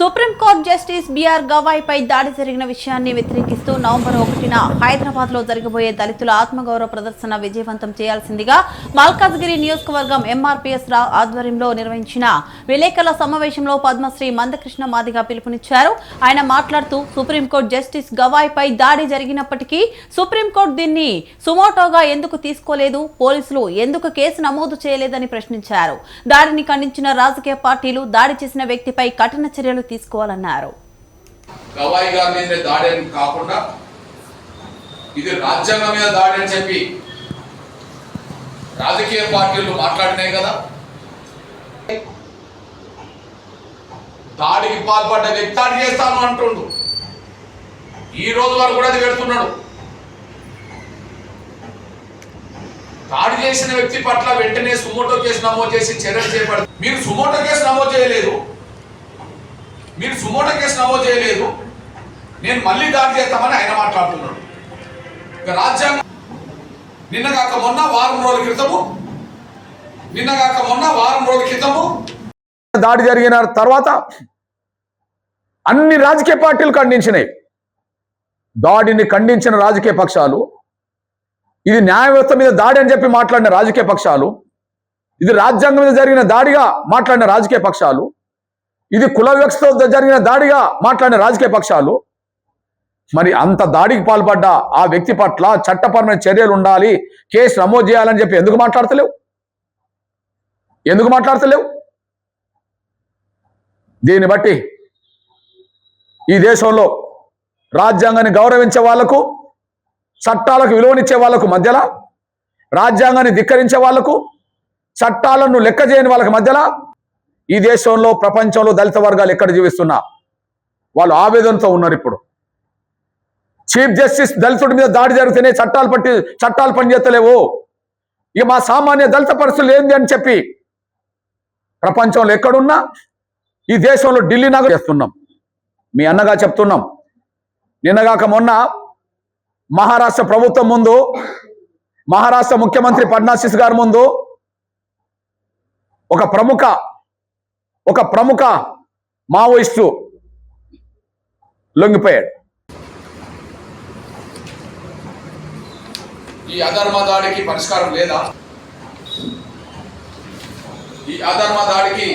Supreme court justice B R Gavai పై దాడి జరిగిన విషయాన్ని వ్యతిరేకిస్తూ నవంబర్ ఒకటిన హైదరాబాద్లో జరగబోయే దళితుల ఆత్మగౌరవ ప్రదర్శన విజయవంతం చేయాల్సిందిగా మల్కాజ్గిరి నియోజకవర్గం ఎంఆర్పీఎస్ ఆధ్వర్యంలో నిర్వహించిన విలేకరుల సమావేశంలో పద్మశ్రీ మందకృష్ణ మాదిగ పిలుపునిచ్చారు. ఆయన మాట్లాడుతూ సుప్రీంకోర్టు జస్టిస్ గవాయ్ పై దాడి జరిగినప్పటికీ సుప్రీంకోర్టు దీన్ని సుమోటోగా ఎందుకు తీసుకోలేదు? పోలీసులు ఎందుకు కేసు నమోదు చేయలేదని ప్రశ్నించారు. దాడిని ఖండించిన రాజకీయ పార్టీలు దాడి చేసిన వ్యక్తిపై కఠిన చర్యలు తీసుకోవాలని అన్నారు. గవాయి గారి మీద దాడి అని కాకుండా ఇది రాజ్యాంగం మీద దాడి అని చెప్పి రాజకీయ పార్టీలు మాట్లాడినాయి కదా. దాడికి పాల్పడ్డ వ్యక్తి దాడి చేస్తాను అంటుండు. ఈ రోజు వరకు కూడా అది పెడుతున్నాడు. దాడి చేసిన వ్యక్తి పట్ల వెంటనే సుమోటో కేసు నమోదు చేసి చర్యలు చేపడతారు మీరు సుమోటో కేసు నమోదు చేయలేదు. మీరు సుమోటో కేసు నమోదు చేయలేదు. నేను మళ్ళీ దాడి చేస్తామని ఆయన మాట్లాడుతున్నాడు. ఇక రాజ్యాంగం నిన్న కాక మొన్న వారం రోజుల క్రితము నిన్న కాక మొన్న వారం రోజుల క్రితము దాడి జరిగిన తర్వాత అన్ని రాజకీయ పార్టీలు ఖండించినాయి. దాడిని ఖండించిన రాజకీయ పక్షాలు ఇది న్యాయ వ్యవస్థ మీద దాడి అని చెప్పి మాట్లాడిన రాజకీయ పక్షాలు ఇది రాజ్యాంగం మీద జరిగిన దాడిగా మాట్లాడిన రాజకీయ పక్షాలు ఇది కుల వ్యవస్థతో జరిగిన దాడిగా మాట్లాడిన రాజకీయ పక్షాలు. మరి అంత దాడికి పాల్పడ్డ ఆ వ్యక్తి పట్ల చట్టపరమైన చర్యలు ఉండాలి కేసు నమోదు చేయాలని చెప్పి ఎందుకు మాట్లాడతలేవు? ఎందుకు మాట్లాడతలేవు? దీన్ని బట్టి ఈ దేశంలో రాజ్యాంగాన్ని గౌరవించే వాళ్ళకు చట్టాలకు విలువనిచ్చే వాళ్ళకు మధ్యలో రాజ్యాంగాన్ని ధిక్కరించే వాళ్ళకు చట్టాలను లెక్క చేయని వాళ్ళకి మధ్యలో ఈ దేశంలో ప్రపంచంలో దళిత వర్గాలు ఎక్కడ జీవిస్తున్నా? వాళ్ళు ఆవేదనతో ఉన్నారు ఇప్పుడు. చీఫ్ జస్టిస్ దళితుడి మీద దాడి జరిగితేనే చట్టాలు పట్టి చట్టాలు పనిచేస్తలేవు. ఇక మా సామాన్య దళిత పరిస్థితులు ఏంది అని చెప్పి ప్రపంచంలో ఎక్కడున్నా ఈ దేశంలో ఢిల్లీ నగరం చేస్తున్నాం. మీ అన్నగా చెప్తున్నాం. నిన్నగాక మొన్న మహారాష్ట్ర ప్రభుత్వం ముందు మహారాష్ట్ర ముఖ్యమంత్రి ఫడ్నాసిస్ గారి ముందు ఒక ప్రముఖ ఒక ప్రముఖ మావోయిస్టు లొంగిపోయాడు. ఈ అధర్మ దాడికి పరిష్కారం లేదా? ఈ అధర్మ దాడికి